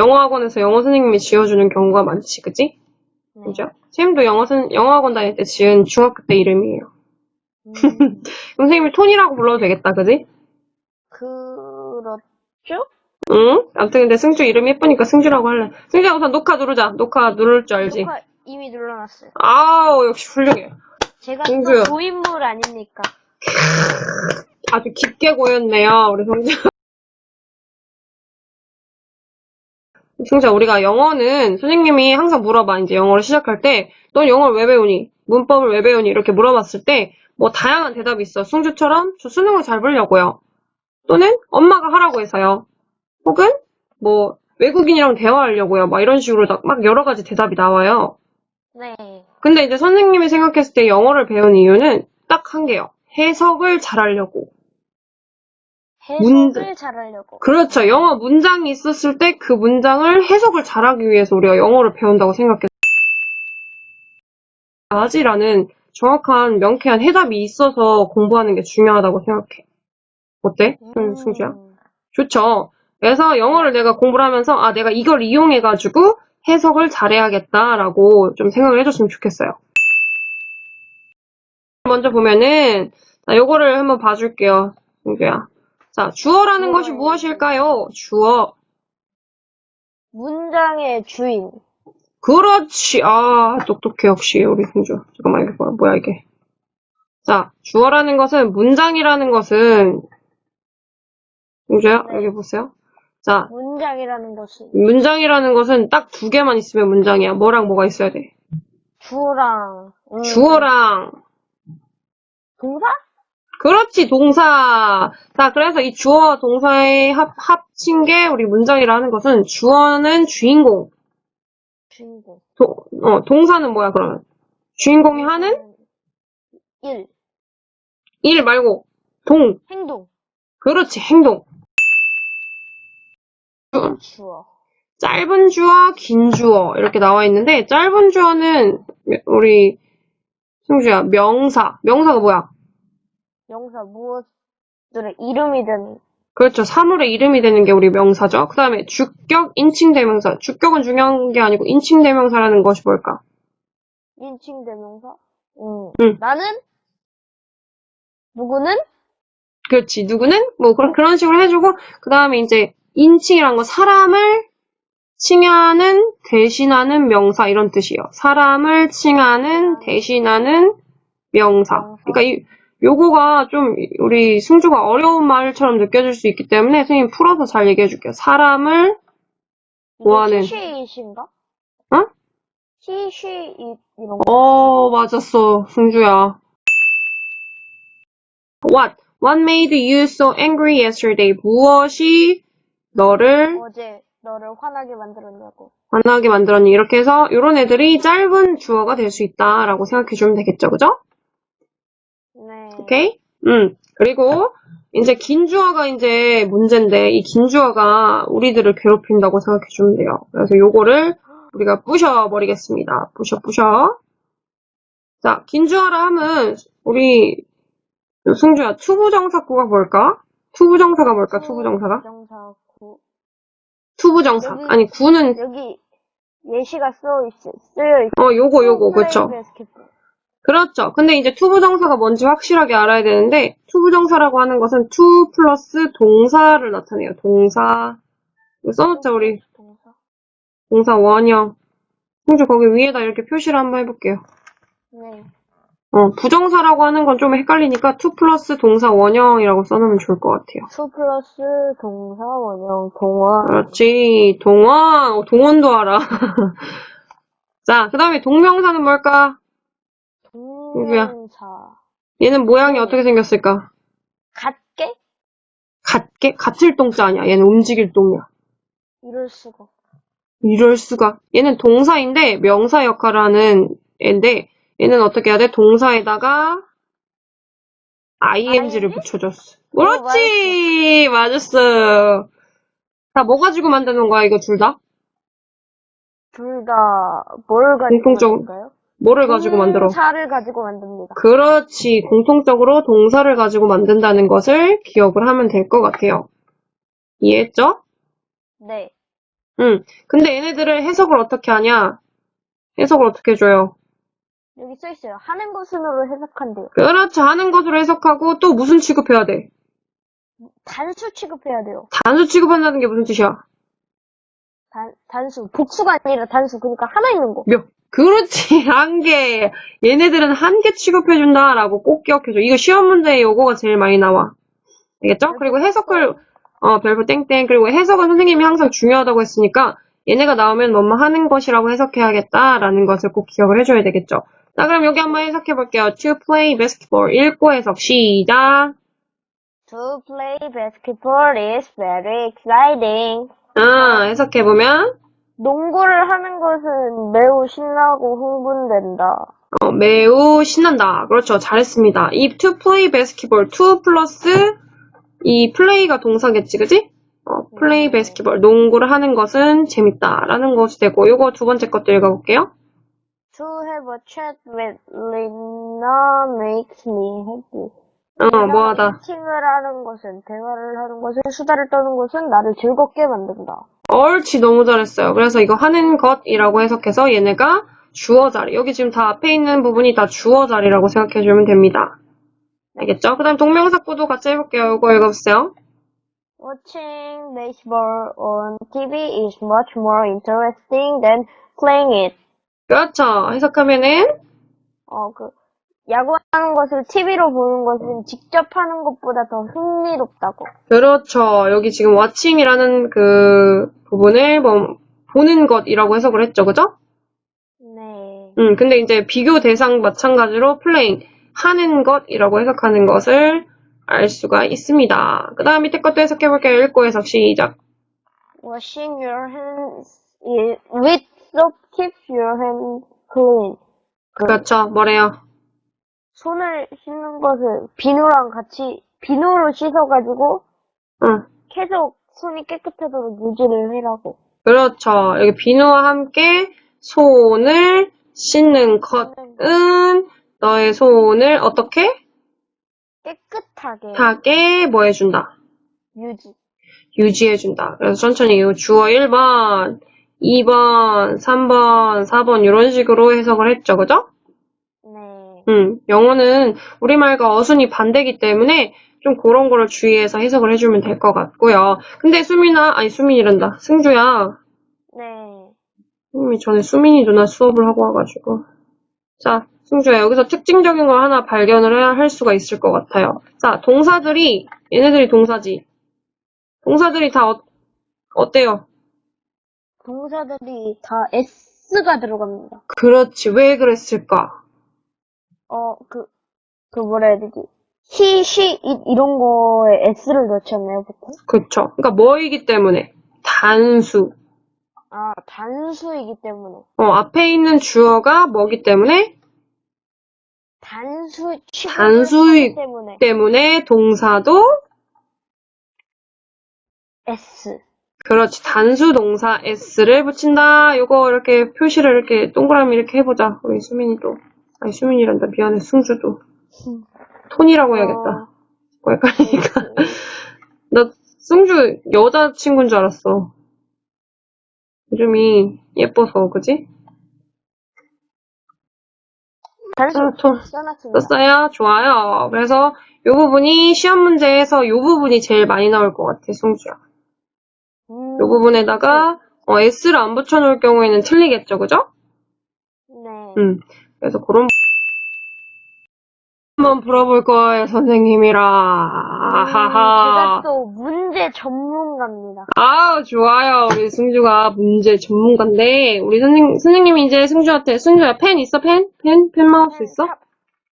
영어 학원에서 영어 선생님이 지어주는 경우가 많지, 그지? 네. 그죠? 쌤도 영어 선, 영어 학원 다닐 때 지은 중학교 때 이름이에요. 음, 그럼 선생님이 톤이라고 불러도 되겠다, 그지? 그렇죠? 응? 아무튼 근데 승주 이름 예쁘니까 승주라고 할래. 승주야 우선 녹화 누르자. 녹화 누를 줄 알지? 녹화 이미 눌러놨어요. 아우 역시 훌륭해. 제가. 또 고인물 아닙니까? 아주 깊게 고였네요, 우리 승주. 승주야, 우리가 영어는 선생님이 항상 물어봐. 이제 영어를 시작할 때, 넌 영어를 왜 배우니? 문법을 왜 배우니? 이렇게 물어봤을 때, 뭐 다양한 대답이 있어. 승주처럼 저 수능을 잘 보려고요. 또는 엄마가 하라고 해서요. 혹은 뭐 외국인이랑 대화하려고요. 막 이런 식으로 다- 막 여러 가지 대답이 나와요. 네. 근데 이제 선생님이 생각했을 때 영어를 배운 이유는 딱 한 개요. 해석을 잘하려고. 해석을 문제. 잘하려고. 그렇죠. 영어 문장이 있었을 때 그 문장을 해석을 잘하기 위해서 우리가 영어를 배운다고 생각했어요. 아지라는 정확한 명쾌한 해답이 있어서 공부하는 게 중요하다고 생각해. 어때? 음, 승주야? 좋죠. 그래서 영어를 내가 공부를 하면서 아 내가 이걸 이용해가지고 해석을 잘해야겠다라고 좀 생각을 해줬으면 좋겠어요. 먼저 보면은 자, 요거를 한번 봐줄게요. 승주야. 자, 주어라는 것이. 무엇일까요? 주어. 문장의 주인. 그렇지. 아, 똑똑해, 역시, 우리 승주. 잠깐만, 이게 뭐야, 뭐야, 이게. 자, 주어라는 것은, 문장이라는 것은, 승주야, 네. 여기 보세요. 자, 문장이라는 것은 문장이라는 것은 딱 두 개만 있으면 문장이야. 뭐랑 뭐가 있어야 돼? 주어랑 음, 주어랑, 동사? 그렇지, 동사. 자, 그래서 이 주어, 동사의 합, 합친 게 우리 문장이라는 것은, 주어는 주인공, 주인공. 도, 어, 동사는 뭐야, 그러면? 주인공이 하는 일. 일 말고, 동, 행동. 그렇지, 행동. 주어. 짧은 주어, 긴 주어 이렇게 나와 있는데 짧은 주어는 우리 승주야 명사. 명사가 뭐야? 명사 무엇들의 이름이 되는 그렇죠. 사물의 이름이 되는 게 우리 명사죠. 그 다음에 주격, 인칭 대명사. 주격은 중요한 게 아니고 인칭 대명사라는 것이 뭘까? 인칭 대명사? 음. 응. 나는 누구는 그렇지. 누구는 뭐 그런 그런 식으로 해주고 그 다음에 이제 인칭이란 거 사람을 칭하는 대신하는 명사 이런 뜻이에요. 사람을 칭하는 대신하는 명사. 명사. 그러니까 이 요거가 좀 우리 승주가 어려운 말처럼 느껴질 수 있기 때문에 선생님 풀어서 잘 얘기해 줄게요. 사람을 뭐하는? 시시인가? 어? 시시 이- 이런 거. 어 맞았어 승주야. What? What made you so angry yesterday? 무엇이 너를 어제 너를 화나게 만들었냐고. 화나게 만들었니? 이렇게 해서 이런 애들이 짧은 주어가 될 수 있다라고 생각해 주면 되겠죠, 그죠? 네. 오케이? 음. 그리고 이제 긴 주어가 이제 문제인데 이 긴 주어가 우리들을 괴롭힌다고 생각해 주면 돼요. 그래서 요거를 우리가 부셔 버리겠습니다. 부셔 부셔. 자, 긴 주어라 하면 우리 승주야 투부정사구가 뭘까? 투부정사가 뭘까? 투부정사가? 정사 구. 투부정사. 여기- 아니 구는 여기 예시가 써 있, 쓰여 있어. 어 요거 요거 그쵸? 바스켓볼. 그렇죠. 근데 이제 투부정사가 뭔지 확실하게 알아야 되는데 투부정사라고 하는 것은 to 플러스 동사를 나타내요. 동사. 이거 써놓자 우리 동사. 동사 원형. 홍주 거기 위에다 이렇게 표시를 한번 해볼게요. 네. 어, 부정사라고 하는 건 좀 헷갈리니까 to 플러스 동사 원형이라고 써놓으면 좋을 것 같아요. 투 플러스 동사 원형 동화. 그렇지. 동원. 어, 동원도 알아. 자, 그 다음에 동명사는 뭘까? 동명사. 얘는 모양이 어떻게 생겼을까? 같게? 같게? 같을 동자 아니야. 얘는 움직일 동이야. 이럴 수가. 이럴 수가. 얘는 동사인데 명사 역할을 하는 애인데 얘는 어떻게 해야 돼? 동사에다가 ing를 ing? 붙여줬어. 그렇지! 맞았어. 자, 뭐 가지고 만드는 거야, 이거 둘 다? 둘 다 뭘 가지고 공통적- 만들까요? 뭐를 가지고 만들어? 동사를 가지고 만듭니다. 그렇지. 공통적으로 동사를 가지고 만든다는 것을 기억을 하면 될 것 같아요. 이해했죠? 네. 응. 근데 얘네들을 해석을 어떻게 하냐? 해석을 어떻게 해줘요? 여기 써 있어요. 하는 것으로 해석한대요. 그렇죠. 하는 것으로 해석하고 또 무슨 취급해야 돼? 단수 취급해야 돼요. 단수 취급한다는 게 무슨 뜻이야? 단, 단수. 복수가 아니라 단수. 그러니까 하나 있는 거. 몇? 그렇지. 한 개. 얘네들은 한 개 취급해준다라고 꼭 기억해줘. 이거 시험 문제에 요거가 제일 많이 나와. 알겠죠? 그리고 해석을, 어, 별표 땡땡. 그리고 해석은 선생님이 항상 중요하다고 했으니까 얘네가 나오면 뭐뭐 하는 것이라고 해석해야겠다라는 것을 꼭 기억을 해줘야 되겠죠. 자, 그럼 여기 한번 해석해 볼게요. To play basketball. 읽고 해석 시작. To play basketball is very exciting. 아, 해석해 보면 농구를 하는 것은 매우 신나고 흥분된다. 어, 매우 신난다. 그렇죠. 잘했습니다. 이 to play basketball, to 플러스 이 play가 동사겠지, 그지? 어, play basketball, 농구를 하는 것은 재밌다라는 것이 되고, 요거 두 번째 것도 읽어볼게요. To have a chat with Lina makes me happy. 어, 뭐하다. 미팅을 하는 것은, 대화를 하는 것은, 수다를 떠는 것은 나를 즐겁게 만든다. 옳지, 너무 잘했어요. 그래서 이거 하는 것이라고 해석해서 얘네가 주어 자리. 여기 지금 다 앞에 있는 부분이 다 주어 자리라고 생각해 주면 됩니다. 알겠죠? 그 다음 동명사구도 같이 해볼게요. 이거 읽어보세요. Watching baseball on TV is much more interesting than playing it. 그렇죠. 해석하면은 어, 그, 야구하는 것을 TV로 보는 것은 직접 하는 것보다 더 흥미롭다고. 그렇죠. 여기 지금 watching이라는 그 부분을 뭐 보는 것이라고 해석을 했죠. 그죠? 네. 음, 근데 이제 비교 대상 마찬가지로 playing 하는 것이라고 해석하는 것을 알 수가 있습니다. 그 다음 밑에 것도 해석해 볼게요. 읽고 해석 시작. Washing your hands with soap keeps your hands clean. 그렇죠. 뭐래요? 손을 씻는 것을 비누랑 같이 비누로 씻어가지고 응. 계속 손이 깨끗하도록 유지를 해라고. 그렇죠. 여기 비누와 함께 손을 씻는 것은 너의 손을 어떻게 깨끗하게 하게 뭐 해준다? 유지. 유지해준다. 그래서 천천히 이 주어 1번, 2번, 3번, 4번 이런 식으로 해석을 했죠. 그죠? 네. 음, 영어는 우리말과 어순이 반대기 때문에 좀 그런 거를 주의해서 해석을 해주면 될 것 같고요. 근데 수민아, 아니 수민이란다. 승주야. 네. 선생님이 전에 수민이 누나 수업을 하고 와가지고. 자, 승주야, 여기서 특징적인 걸 하나 발견을 해야 할 수가 있을 것 같아요. 자, 동사들이, 얘네들이 동사지. 동사들이 다 어, 어때요? 동사들이 다 S가 들어갑니다. 그렇지. 왜 그랬을까? 어, 그, 그 뭐라 해야 되지? he, she, it 이런 거에 S를 넣지 않나요, 보통? 그쵸. 그러니까 뭐이기 때문에? 단수. 아, 단수이기 때문에. 어, 앞에 있는 주어가 뭐기 때문에? 단수 취급을 단수이- 하기 때문에 때문에 동사도 S. 그렇지. 단수 동사 s를 붙인다. 요거 이렇게 표시를 이렇게 동그라미 이렇게 해보자. 우리 수민이도. 아니, 수민이란다. 미안해. 승주도. 톤이라고 해야겠다. 뭐 헷갈리니까. 어, 나 승주 여자친구인 줄 알았어. 이름이 예뻐서, 그지? 아, 톤. 써놨습니다. 썼어요? 좋아요. 그래서 요 부분이 시험 문제에서 요 부분이 제일 많이 나올 것 같아, 승주야. 음, 요 부분에다가 어, S를 안 붙여놓을 경우에는 틀리겠죠, 그죠? 네. 음. 그래서 그런 한번 풀어볼 거예요, 선생님이랑. 음, 제가 아하하. 또 문제 전문가입니다. 아우, 좋아요. 우리 승주가 문제 전문가인데, 우리 선생, 선생님이 이제 승주한테, 승주야, 펜 있어, 펜? 펜? 펜 마우스 있어? 타,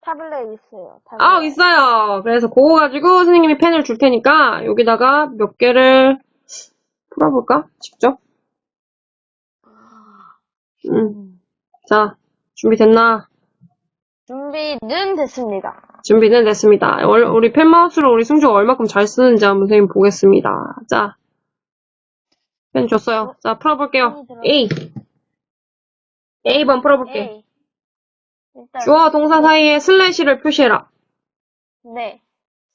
타블렛 있어요. 타블렛. 아, 있어요. 그래서 그거 가지고 선생님이 펜을 줄 테니까, 여기다가 몇 개를 풀어볼까? 직접? 음. 음. 자, 준비됐나? 준비는 됐습니다. 준비는 됐습니다. 얼- 우리 펜마우스로 우리 승주가 얼마큼 잘 쓰는지 한번 선생님 보겠습니다. 자, 펜 줬어요. 자, 풀어볼게요. A. A번 풀어볼게. 일단 주어 동사 사이에 슬래시를 표시해라. 네.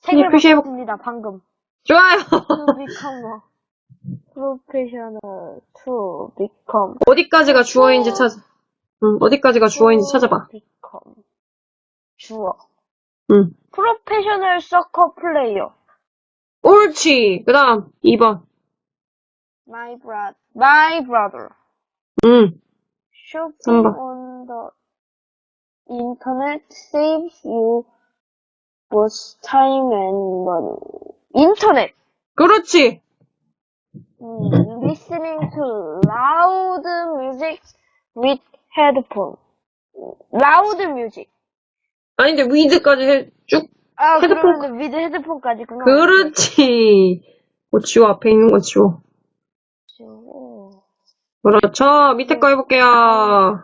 선생님 색을 표시해보- 바꿨습니다. 방금. 좋아요. To become a. professional to become 어디까지가 주어인지 찾아. 응, 어디까지가 주어인지 찾아봐. become 주어 응. 프로페셔널 서커 플레이어 옳지. 그 다음, 2번. my brother my brother 응. shopping 삼번. on the internet saves you both time and money 인터넷 그렇지. 음, listening to loud music with headphone loud music 아닌데, 위드까지 해, 쭉. 아 헤드폰- 그러면 위드 헤드폰까지구나 그렇지. 뭐, 지워, 앞에 있는 건 지워. 그렇죠. 그렇죠. 밑에 거 해볼게요.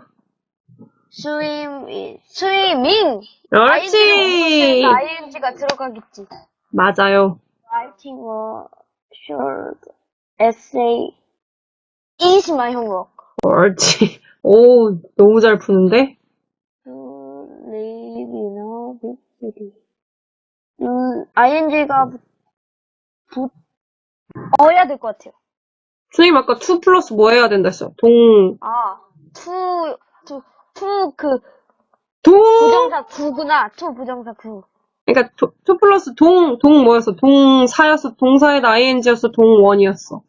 스위밍 스위밍 그렇지. ing가 들어가겠지 맞아요. writing a short essay is my homework. 옳지. 오, 너무 잘 푸는데? A big city. 음, ing가 붙, 어야 될 것 같아요. 선생님 아까 2 플러스 뭐 해야 된다 했어? 동, 아, to, to, to 그 동! 부정사 구구나. to 부정사 구. 그러니까 2 플러스 동, 동 뭐였어? 동사였어? 동사에다 ing였어? 동원이었어?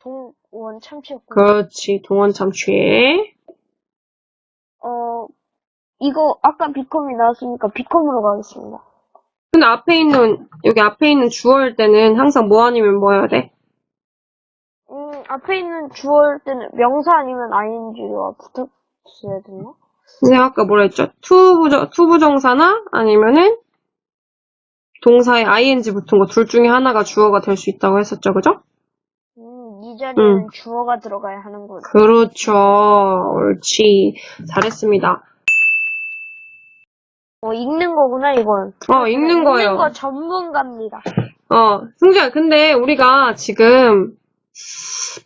동원 참치였고. 그렇지. 동원 참취. 어, 이거 아까 비컴이 나왔으니까 비컴으로 가겠습니다. 근데 앞에 있는, 여기 앞에 있는 주어일 때는 항상 뭐 아니면 뭐 해야 돼? 음, 앞에 있는 주어일 때는 명사 아니면 ing가 붙었어야 되나? 근데 아까 뭐라 했죠? to 부정, to 부정사나 아니면은 동사에 ing 붙은 거 둘 중에 하나가 주어가 될 수 있다고 했었죠. 그죠? 음, 이 자리에는 음. 주어가 들어가야 하는군. 그렇죠. 옳지. 잘했습니다. 어, 읽는 거구나, 이건. 어, 읽는 거예요. 읽는 거 전문가입니다. 어, 승주야, 근데 우리가 지금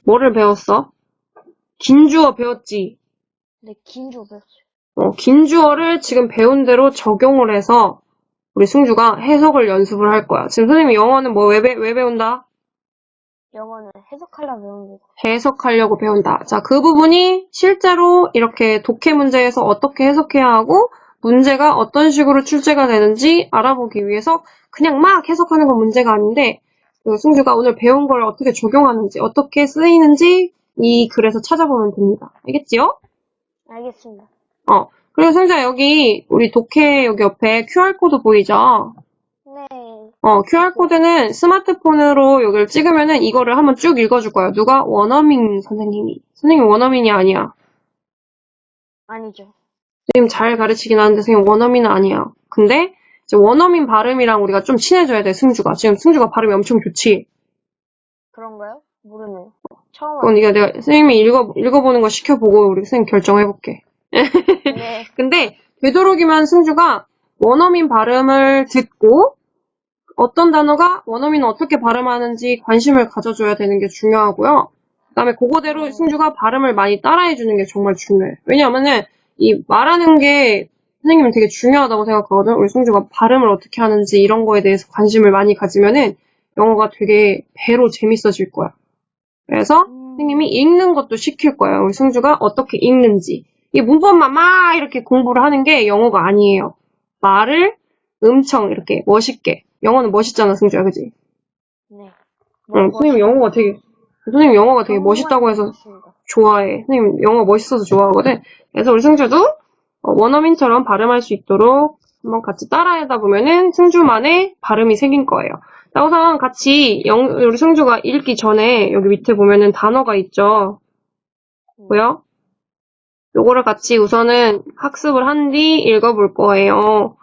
뭐를 배웠어? 긴 주어 배웠지? 네, 긴 주어 배웠어요. 어, 긴 주어를 지금 배운 대로 적용을 해서 우리 승주가 해석을 연습을 할 거야. 지금 선생님이 영어는 뭐 왜 왜 배운다? 영어는 해석하려고 배웁니다. 해석하려고 배운다. 자, 그 부분이 실제로 이렇게 독해 문제에서 어떻게 해석해야 하고 문제가 어떤 식으로 출제가 되는지 알아보기 위해서 그냥 막 해석하는 건 문제가 아닌데 그 승주가 오늘 배운 걸 어떻게 적용하는지 어떻게 쓰이는지 이 글에서 찾아보면 됩니다. 알겠지요? 알겠습니다. 어. 그리고 승주야 여기 우리 독해 여기 옆에 QR코드 보이죠? 네. 어, QR코드는 스마트폰으로 여기를 찍으면은 이거를 한번 쭉 읽어줄 거야. 누가? 원어민 선생님이. 선생님 원어민이 아니야. 아니죠. 선생님 잘 가르치긴 하는데 선생님 원어민은 아니야. 근데 이제 원어민 발음이랑 우리가 좀 친해져야 돼, 승주가. 지금 승주가 발음이 엄청 좋지? 그런가요? 모르네요. 처음 그건 네가 내가 선생님이 읽어, 읽어보는 거 시켜보고 우리 선생님 결정해볼게. 네. 근데 되도록이면 승주가 원어민 발음을 듣고 어떤 단어가 원어민은 어떻게 발음하는지 관심을 가져줘야 되는 게 중요하고요. 그다음에 그거대로 승주가 발음을 많이 따라해주는 게 정말 중요해. 왜냐하면은 이 말하는 게 선생님은 되게 중요하다고 생각하거든. 우리 승주가 발음을 어떻게 하는지 이런 거에 대해서 관심을 많이 가지면은 영어가 되게 배로 재밌어질 거야. 그래서 음, 선생님이 읽는 것도 시킬 거예요. 우리 승주가 어떻게 읽는지. 이 문법만 막 이렇게 공부를 하는 게 영어가 아니에요. 말을 엄청 이렇게 멋있게. 영어는 멋있잖아, 승주야, 그지? 네. 응, 선생님 영어가 되게, 선생님 영어가 되게 멋있다고 해서 멋있습니다. 좋아해. 선생님 영어 멋있어서 좋아하거든. 그래서 우리 승주도 어, 원어민처럼 발음할 수 있도록 한번 같이 따라하다 보면은 승주만의 발음이 생긴 거예요. 자, 우선 같이 영, 우리 승주가 읽기 전에 여기 밑에 보면은 단어가 있죠. 뭐요? 요거를 같이 우선은 학습을 한 뒤 읽어볼 거예요.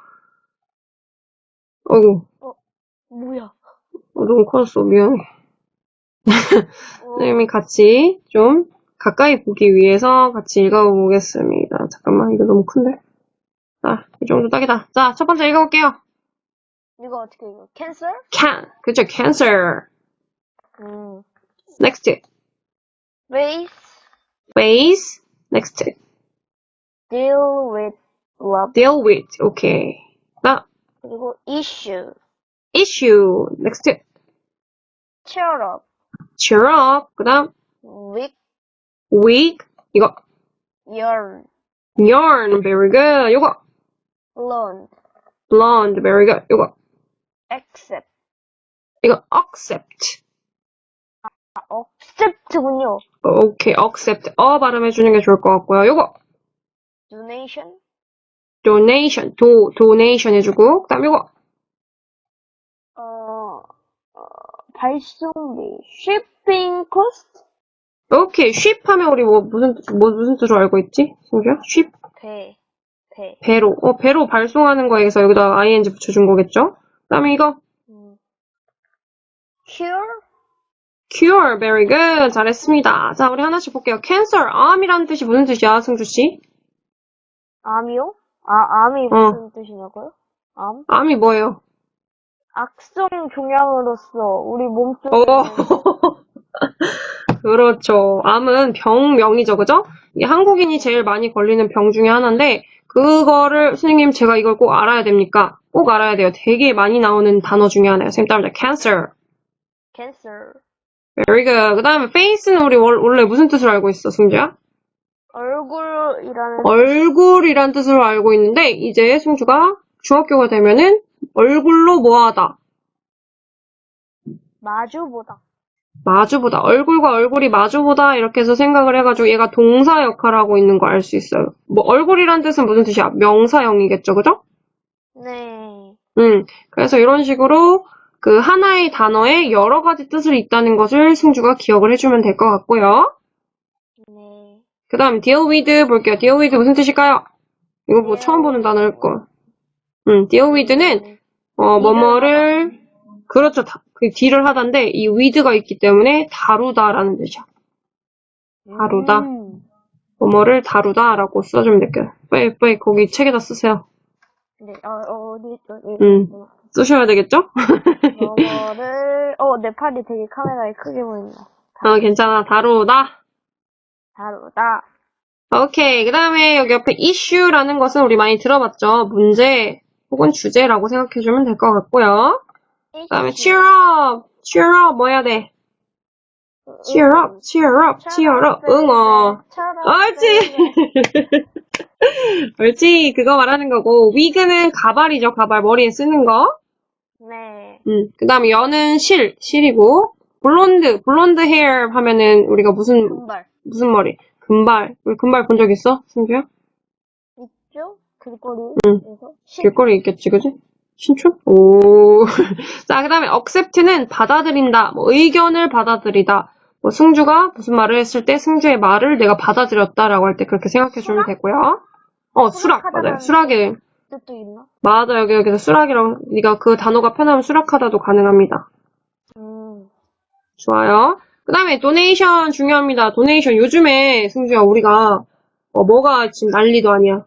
어이구, 뭐야? 어, 너무 커졌어. 미안해. 어, 선생님이 같이 좀 가까이 보기 위해서 같이 읽어보겠습니다. 잠깐만, 이거 너무 큰데? 자, 이 정도 딱이다. 자, 첫 번째 읽어볼게요. 이거 어떻게 읽어? 캔슬? can, 그죠? cancer. 음. next, Face, face, next, deal with love. deal with, 오케이. 나, 그리고 issue, issue, next, cheer up. cheer up. 그 다음, weak, weak. 이거, yearn, yarn. very good. 요거, blonde, blonde. very good. 요거, accept, 이거, accept. 아, accept군요. 오케이, accept. 어 발음해주는 게 좋을 것 같고요. 요거, donation, donation. 도, donation 해주고. 그 다음 요거, 어, 어, 발송비, shipping cost, 오케이, ship 하면 우리 뭐, 무슨, 뭐, 무슨 뜻으로 알고 있지? 승규야? ship? 배, 배, 배로. 어, 배로 발송하는 거에서 여기다 ing 붙여준 거겠죠? 그 다음에 이거, 음. cure, cure. very good. 잘했습니다. 자, 우리 하나씩 볼게요. cancer. 암이라는 뜻이 무슨 뜻이야, 승주 씨? 암이요? 아, 암이 어. 무슨 뜻이냐고요? 암? 암이 뭐예요? 악성 종양으로서 우리 몸속에 어. 그렇죠. 암은 병명이죠, 그죠? 한국인이 제일 많이 걸리는 병 중에 하나인데, 그거를, 선생님, 제가 이걸 꼭 알아야 됩니까? 꼭 알아야 돼요. 되게 많이 나오는 단어 중에 하나예요. 선생님 따라합니다. cancer. cancer, very good. 그 다음에 face는 우리 월- 원래 무슨 뜻으로 알고 있어, 승주야? 얼굴이라는 얼굴이란 뜻으로 알고 있는데, 이제 승주가 중학교가 되면은, 얼굴로 뭐하다. 마주보다, 마주보다. 얼굴과 얼굴이 마주보다. 이렇게 해서 생각을 해가지고 얘가 동사 역할을 하고 있는 거 알 수 있어요. 뭐, 얼굴이란 뜻은 무슨 뜻이야? 명사형이겠죠, 그죠? 네, 음, 그래서 이런 식으로 그 하나의 단어에 여러 가지 뜻을 있다는 것을 승주가 기억을 해주면 될 것 같고요. 네, 그 다음, deal with 볼게요. deal with 무슨 뜻일까요? 이거 뭐 deal 처음 보는 단어일 거. 음, deal with는 어, 뭐뭐를, 그렇죠. 다, 그 딜을 하다인데, 이 with가 있기 때문에 다루다라는 뜻이야. 다루다. 음, 뭐뭐를 다루다라고 써주면 될게요. 빨리, 빨리 거기 책에다 쓰세요. 네, 어, 어디, 어디, 음. 쓰셔야 되겠죠? 저거를, 어, 내 팔이 되게 카메라에 크게 보인다. 어, 괜찮아. 다루다. 다루다, 오케이. 그 다음에 여기 옆에 issue라는 것은 우리 많이 들어봤죠? 문제 혹은 주제라고 생각해주면 될 것 같고요. 그 다음에 cheer up. cheer up 뭐 해야 돼? cheer up, cheer up, cheer up. 응어. 옳지. 옳지. 그거 말하는 거고. wig는 가발이죠. 가발. 머리에 쓰는 거. 네, 음. 그 다음에 연은 실. 실이고. 블론드. 블론드 헤어 하면은 우리가 무슨, 금발. 무슨 머리? 금발. 우리 금발 본 적 있어? 승주야? 있죠? 길거리에서? 응. 신- 길거리 있겠지, 그지? 신촌? 오. 자, 그 다음에 accept는 받아들인다. 뭐 의견을 받아들이다. 뭐 승주가 무슨 말을 했을 때 승주의 말을 내가 받아들였다라고 할 때 그렇게 생각해 주면 되고요. 어, 수락. 맞아요. 수락하다라는 수락에. 뜻도 있나? 맞아. 여기, 여기서 수락이라고, 네가 그 단어가 편하면 수락하다도 가능합니다. 음, 좋아요. 그 다음에 도네이션 중요합니다. 도네이션. 요즘에 승주야, 우리가, 어, 뭐가 지금 난리도 아니야.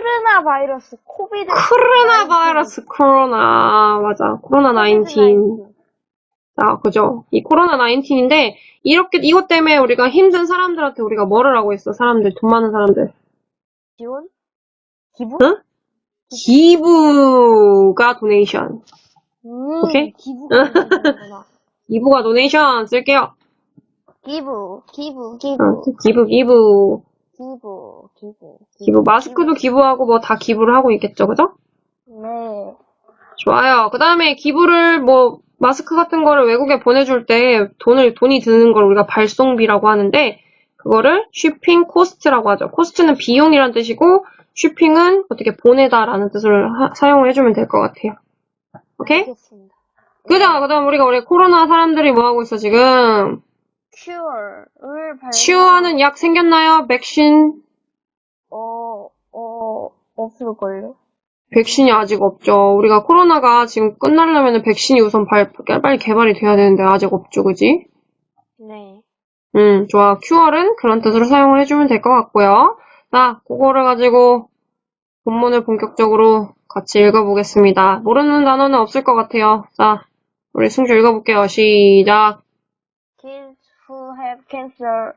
크르나 바이러스, 코비드. 코로나 바이러스, 코로나. 맞아. 코로나 19. 자, 그죠? 이 코로나 19인데, 이렇게, 이것 때문에 우리가 힘든 사람들한테 우리가 뭐를 하고 있어? 사람들, 돈 많은 사람들. 지원? 기부? 응? 기부가 도네이션. 음, 오케이? 기부가. 기부가 도네이션 쓸게요. 기부, 기부, 어, 기부, 기부, 기부. 기부, 기부. 기부. 마스크도 기부하고 뭐 다 기부를 하고 있겠죠, 그죠? 네. 좋아요. 그 다음에 기부를 뭐, 마스크 같은 거를 외국에 보내줄 때 돈을, 돈이 드는 걸 우리가 발송비라고 하는데, 그거를 쉬핑 코스트라고 하죠. 코스트는 비용이란 뜻이고, 쉬핑은 어떻게 보내다라는 뜻을 하- 사용을 해주면 될 것 같아요. 오케이? 알겠습니다. 그죠? 그 다음 우리가 우리 코로나 사람들이 뭐 하고 있어, 지금? 큐어를 발 치료하는 약 생겼나요? 백신? 어, 어, 없을걸요? 백신이 아직 없죠. 우리가 코로나가 지금 끝나려면 백신이 우선 발- 빨리 개발이 돼야 되는데 아직 없죠, 그지? 네. 음, 좋아. 큐얼은 그런 뜻으로 사용을 해주면 될 것 같고요. 자, 그거를 가지고 본문을 본격적으로 같이 읽어보겠습니다. 모르는 단어는 없을 것 같아요. 자, 우리 승주 읽어볼게요. 시작. Kids who have cancer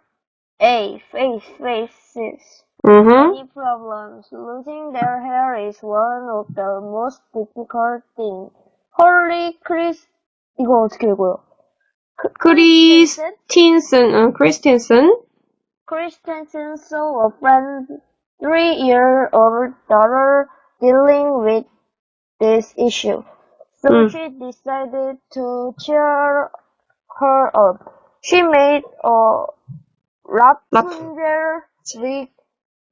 A face faces 음, many problems. Losing their hair is one of the most difficult things. Holy Chris 이거 어떻게 읽어요? 크리스틴슨, 응, 크리스틴슨. Christensen saw a friend three-year-old daughter dealing with this issue. So Mm. she decided to cheer her up. She made a Rapunzel wig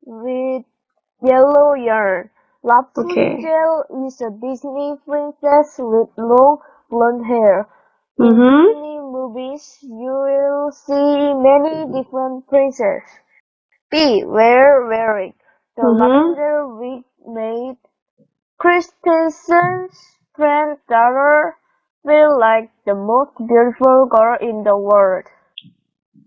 with yellow yarn. Rapunzel is a Disney princess with long blonde hair. In 음, Disney movies, you will see many different princesses. B. Were wearing the Mhm. lavender wig made Christensen's granddaughter feel like the most beautiful girl in the world.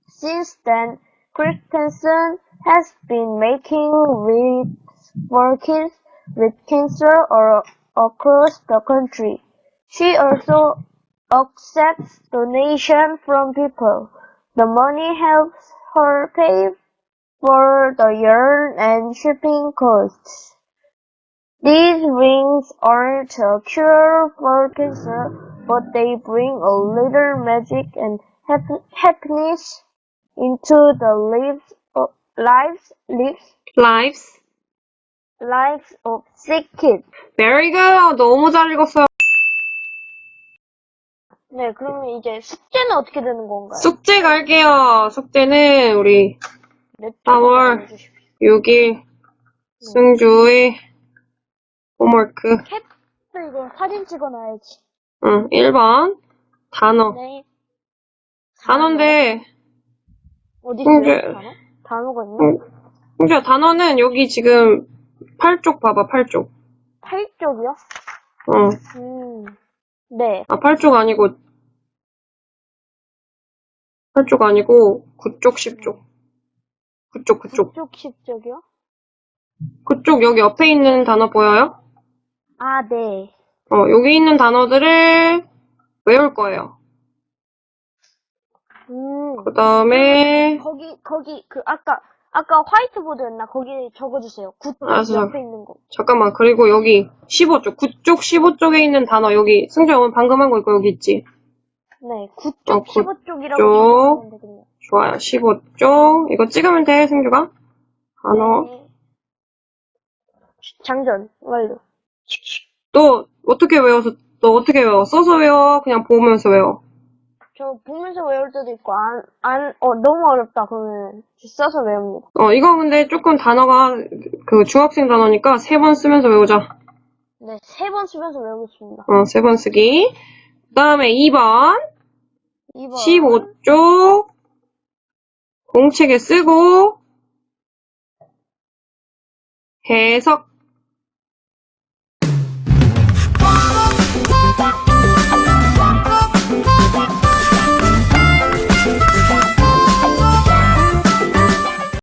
Since then, Christensen has been making wigs for kids with cancer or across the country. She also accepts donation from people. The money helps her pay for the yarn and shipping costs. These rings aren't a cure for cancer, but they bring a little magic and hap- happiness into the lives of, lives, lives, lives. lives of sick kids. Very good. 너무 잘 읽었어요. 네, 그러면 이제 숙제는 어떻게 되는 건가요? 숙제 갈게요. 숙제는 우리 네, 4월 알려주십시오. 6일 승주의 홈워크. 캡도 이거 사진 찍어놔야지. 응, 1번. 단어. 네. 단어인데, 어디 있어요? 단어? 단어가 있나? 응. 승주야, 단어는 여기 지금 8쪽 봐봐, 8쪽. 8쪽이요? 어. 음. 네. 아, 8쪽 아니고, 8쪽 아니고, 9쪽, 10쪽. 9쪽, 9쪽. 9쪽, 10쪽이요? 9쪽 여기 옆에 있는 단어 보여요? 아, 네. 어, 여기 있는 단어들을 외울 거예요. 음. 그 다음에, 거기, 거기, 그, 아까, 아까 화이트보드였나? 거기 적어주세요. 9쪽 알았어. 옆에 있는 거. 잠깐만, 그리고 여기 15쪽, 9쪽, 15쪽에 있는 단어, 여기, 승주야, 오늘 방금 한거 이거 여기 있지? 네. 9쪽, 어, 15쪽이라고 구 적으면 되겠네요. 좋아요. 15쪽. 이거 찍으면 돼, 승주가. 단어. 네. 장전, 완료. 또, 어떻게 외워서, 너 어떻게 외워? 써서 외워? 그냥 보면서 외워? 저 보면서 외울 때도 있고, 안, 안, 어, 너무 어렵다. 그러면 써서 외웁니다. 어, 이거 근데 조금 단어가, 그, 중학생 단어니까 세 번 쓰면서 외우자. 네, 세 번 쓰면서 외우겠습니다. 어, 세 번 쓰기. 그 다음에 2번. 2번. 15쪽. 공책에 쓰고, 해석.